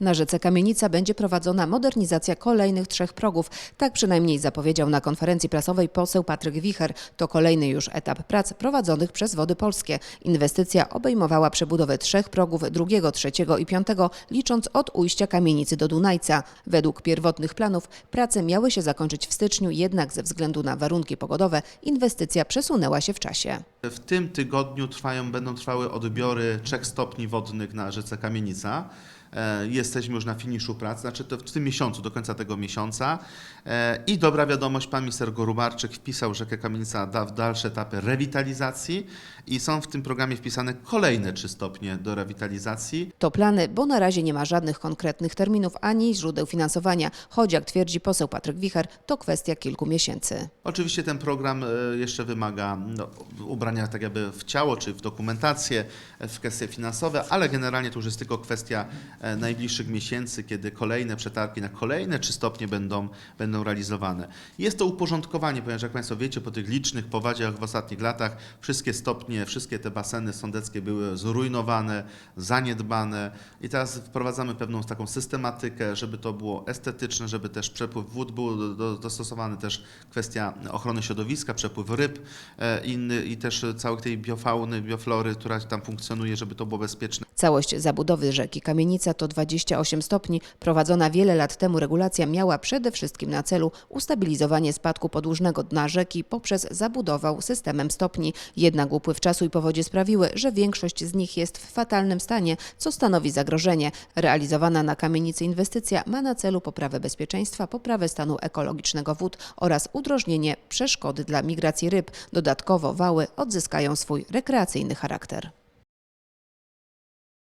Na rzece Kamienica będzie prowadzona modernizacja kolejnych trzech progów. Tak przynajmniej zapowiedział na konferencji prasowej poseł Patryk Wicher. To kolejny już etap prac prowadzonych przez Wody Polskie. Inwestycja obejmowała przebudowę trzech progów, drugiego, trzeciego i piątego, licząc od ujścia kamienicy do Dunajca. Według pierwotnych planów prace miały się zakończyć w styczniu, jednak ze względu na warunki pogodowe inwestycja przesunęła się w czasie. W tym tygodniu trwają, będą trwały odbiory trzech stopni wodnych na rzece Kamienica. E, Jesteśmy już na finiszu prac, znaczy to w tym miesiącu, do końca tego miesiąca. E, I dobra wiadomość, pan minister Gorubarczyk wpisał rzekę Kamienica da- w dalsze etapy rewitalizacji i są w tym programie wpisane kolejne trzy stopnie do rewitalizacji. To plany, bo na razie nie ma żadnych konkretnych terminów ani źródeł finansowania, choć jak twierdzi poseł Patryk Wicher, to kwestia kilku miesięcy. Oczywiście ten program e, jeszcze wymaga no, ubrania tak jakby w ciało, czy w dokumentację, w kwestie finansowe, ale generalnie to już jest tylko kwestia najbliższych miesięcy, kiedy kolejne przetargi na kolejne trzy stopnie będą, będą realizowane. Jest to uporządkowanie, ponieważ jak Państwo wiecie, po tych licznych powodziach w ostatnich latach wszystkie stopnie, wszystkie te baseny sądeckie były zrujnowane, zaniedbane i teraz wprowadzamy pewną taką systematykę, żeby to było estetyczne, żeby też przepływ wód był do- do- dostosowany, też kwestia ochrony środowiska, przepływ ryb e, inny, i też całej tej biofauny, bioflory, która tam funkcjonuje, żeby to było bezpieczne. Całość zabudowy rzeki Kamienica to 28 stopni. Prowadzona wiele lat temu regulacja miała przede wszystkim na celu ustabilizowanie spadku podłużnego dna rzeki poprzez zabudowę systemem stopni. Jednak upływ czasu i powodzie sprawiły, że większość z nich jest w fatalnym stanie, co stanowi zagrożenie. Realizowana na kamienicy inwestycja ma na celu poprawę bezpieczeństwa, poprawę stanu ekologicznego wód oraz udrożnienie przeszkody dla migracji ryb. Dodatkowo wały odzyskają swój rekreacyjny charakter.